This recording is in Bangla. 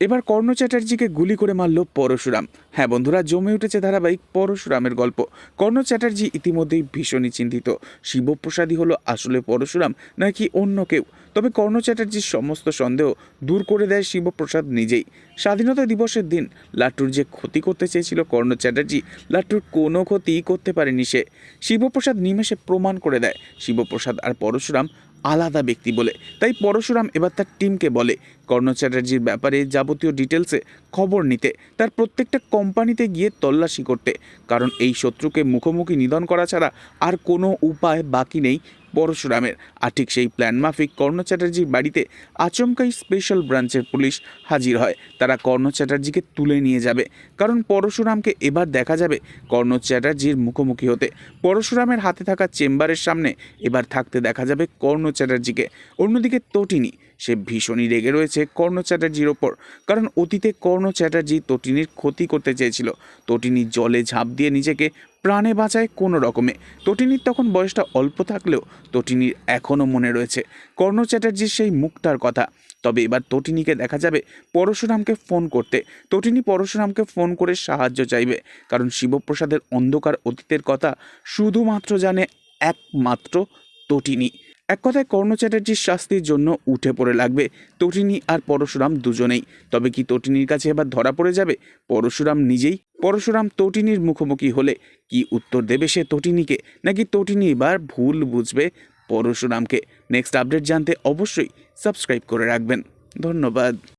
এবার কর্ণ চ্যাটার্জিকে গুলি করে মারল পরশুরাম। হ্যাঁ বন্ধুরা, জমে উঠেছে ধারাবাহিক পরশুরামের গল্প। কর্ণ চ্যাটার্জি ইতিমধ্যেই ভীষণই চিন্তিত। শিবপ্রসাদই হলো আসলে পরশুরাম নাকি অন্য কেউ? তবে কর্ণ চ্যাটার্জির সমস্ত সন্দেহ দূর করে দেয় শিবপ্রসাদ নিজেই। স্বাধীনতা দিবসের দিন লাট্টুর যে ক্ষতি করতে চেয়েছিল কর্ণ চ্যাটার্জি, লাট্টুর কোনো ক্ষতি করতে পারেনি সে। শিবপ্রসাদ নিমেষে প্রমাণ করে দেয়। শিবপ্রসাদ আর পরশুরাম আলাদা ব্যক্তি বলে। তাই পরশুরাম এবার তার টিমকে বলে। কর্ণ চ্যাটার্জির ব্যাপারে যাবতীয় ডিটেলসে খবর নিতে, তার প্রত্যেকটা কোম্পানিতে গিয়ে তল্লাশি করতে। কারণ এই শত্রুকে মুখোমুখি নিধন করা ছাড়া আর কোনো উপায় বাকি নেই। পরশুরামের। আর ঠিক সেই প্ল্যান মাফিক কর্ণ চ্যাটার্জির বাড়িতে আচমকাই স্পেশাল ব্রাঞ্চের পুলিশ হাজির হয়। তারা কর্ণ চ্যাটার্জিকে তুলে নিয়ে যাবে। কারণ পরশুরামকে এবার দেখা যাবে কর্ণ চ্যাটার্জির মুখোমুখি হতে। পরশুরামের হাতে থাকা চেম্বারের সামনে এবার থাকতে দেখা যাবে কর্ণ চ্যাটার্জিকে। অন্যদিকে তটিনী, সে ভীষণই রেগে রয়েছে কর্ণ চ্যাটার্জির ওপর। কারণ অতীতে কর্ণ চ্যাটার্জি তটিনীর ক্ষতি করতে চেয়েছিল। তটিনী জলে ঝাঁপ দিয়ে নিজেকে প্রাণে বাঁচায় কোনো রকমে। তটিনীর তখন বয়সটা অল্প থাকলেও তটিনীর এখনও মনে রয়েছে। কর্ণ চ্যাটার্জির সেই মুখটার কথা। তবে এবার তটিনীকে দেখা যাবে পরশুরামকে ফোন করতে। তটিনী পরশুরামকে ফোন করে সাহায্য চাইবে। কারণ শিবপ্রসাদের অন্ধকার অতীতের কথা শুধুমাত্র জানে একমাত্র তটিনী। এক কথায় কর্ণ চ্যাটার্জির শাস্তির জন্য উঠে পড়ে লাগবে। তটিনী আর পরশুরাম দুজনেই। তবে কি তটিনীর কাছে এবার ধরা পড়ে যাবে? পরশুরাম নিজেই? পরশুরাম তটিনীর মুখোমুখি হলে কি উত্তর দেবে সে তটিনীকে? নাকি তটিনী এবার ভুল বুঝবে পরশুরামকে? নেক্সট আপডেট জানতে অবশ্যই সাবস্ক্রাইব করে রাখবেন। ধন্যবাদ।